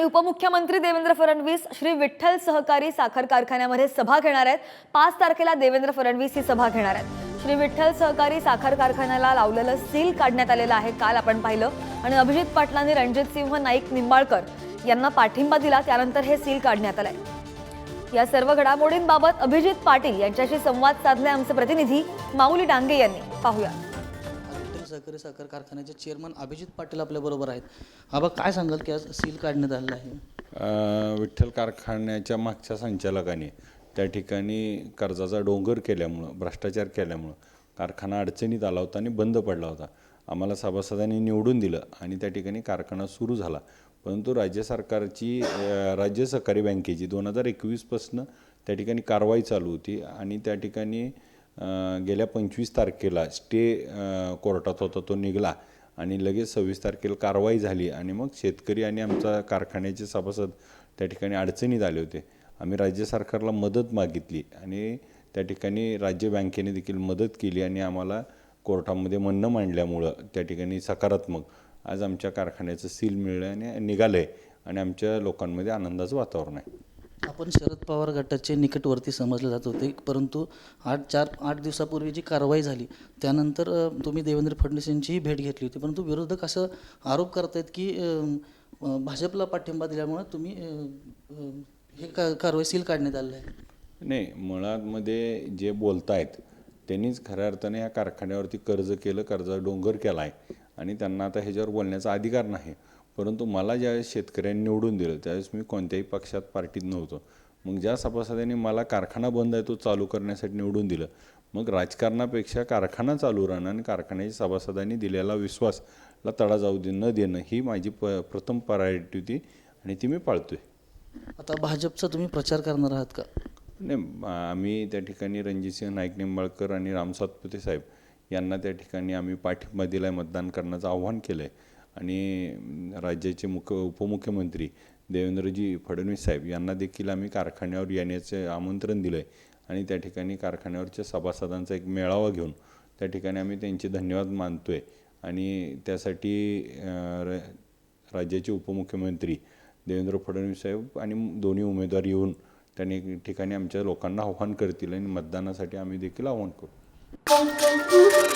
आणि उपमुख्यमंत्री देवेंद्र फडणवीस श्री विठ्ठल सहकारी साखर कारखान्यामध्ये सभा घेणार आहेत. पाच तारखेला देवेंद्र फडणवीस ही सभा घेणार आहेत. श्री विठ्ठल सहकारी साखर कारखान्याला लावलेलं सील काढण्यात आलेलं आहे. काल आपण पाहिलं. आणि अभिजित पाटलांनी रणजित सिंह नाईक निंबाळकर यांना पाठिंबा दिला. त्यानंतर हे सील काढण्यात आलंय. या सर्व घडामोडींबाबत अभिजित पाटील यांच्याशी संवाद साधले आमचे प्रतिनिधी माऊली डांगे यांनी. पाहूया. सहकारी साखर कारखान्याचे चेअरमन अभिजित पाटील आपल्याबरोबर आहेत. आबा काय सांगाल की आज सील काढण्यात आलेलं आहे? विठ्ठल कारखान्याच्या मागच्या संचालकाने त्या ठिकाणी कर्जाचा डोंगर केल्यामुळं भ्रष्टाचार केल्यामुळं कारखाना अडचणीत आला होता आणि बंद पडला होता. आम्हाला सभासदांनी निवडून दिलं आणि त्या ठिकाणी कारखाना सुरू झाला. परंतु राज्य सरकारची राज्य सहकारी बँकेची दोन हजार एकवीसपासनं त्या ठिकाणी कारवाई चालू होती आणि त्या ठिकाणी गेल्या पंचवीस तारखेला स्टे कोर्टात होता तो निघाला. आणि लगेच सव्वीस तारखेला कारवाई झाली आणि मग शेतकरी आणि आमचा कारखान्याचे सभासद त्या ठिकाणी अडचणीत आले होते. आम्ही राज्य सरकारला मदत मागितली आणि त्या ठिकाणी राज्य बँकेने देखील मदत केली आणि आम्हाला कोर्टामध्ये म्हणणं मांडल्यामुळं त्या ठिकाणी सकारात्मक आज आमच्या कारखान्याचं सील मिळलं आणि निघालं आहे आणि आमच्या लोकांमध्ये आनंदाचं वातावरण आहे. आपण शरद पवार गटाचे निकटवर्ती समजले जात होते. परंतु आठ चार आठ दिवसापूर्वी जी कारवाई झाली त्यानंतर तुम्ही देवेंद्र फडणवीस यांचीही भेट घेतली होती. परंतु विरोधक असं आरोप करतायत की भाजपला पाठिंबा दिल्यामुळे तुम्ही हे का कारवाई सील काढण्यात आलेलं आहे? नाही मुळातमध्ये जे बोलतायत त्यांनीच खऱ्या अर्थाने या कारखान्यावरती कर्ज केलं कर्जा डोंगर केला आहे आणि त्यांना आता ह्याच्यावर बोलण्याचा अधिकार नाही. परंतु मला ज्यावेळेस शेतकऱ्यांनी निवडून दिलं त्यावेळेस मी कोणत्याही पक्षात पार्टीत नव्हतो. मग ज्या सभासदांनी मला कारखाना बंद आहे तो चालू करण्यासाठी निवडून दिलं. मग राजकारणापेक्षा कारखाना चालू राहणं आणि कारखान्याच्या सभासदांनी दिलेला विश्वासला तडा जाऊ दे न देणं ही माझी प प्रथम प्रायोरिटी होती आणि ती मी पाळतोय. आता भाजपचा तुम्ही प्रचार करणार आहात का? नाही आम्ही त्या ठिकाणी रणजितसिंह नाईक निंबाळकर आणि राम सातपुते साहेब यांना त्या ठिकाणी आम्ही पाठिंबा दिला आहे मतदान करण्याचं आव्हान केलं आहे आणि राज्याचे मुख्य उपमुख्यमंत्री देवेंद्रजी फडणवीस साहेब यांना देखील आम्ही कारखान्यावर येण्याचे आमंत्रण दिलं आहे आणि त्या ठिकाणी कारखान्यावरच्या सभासदांचा एक मेळावा घेऊन त्या ठिकाणी आम्ही त्यांचे धन्यवाद मानतो आहे आणि त्यासाठी र- राज्याचे उपमुख्यमंत्री देवेंद्र फडणवीस साहेब आणि दोन्ही उमेदवार येऊन त्यांनी ठिकाणी आमच्या लोकांना आव्हान करतील आणि मतदानासाठी आम्ही देखील आव्हान करू. 风风呼。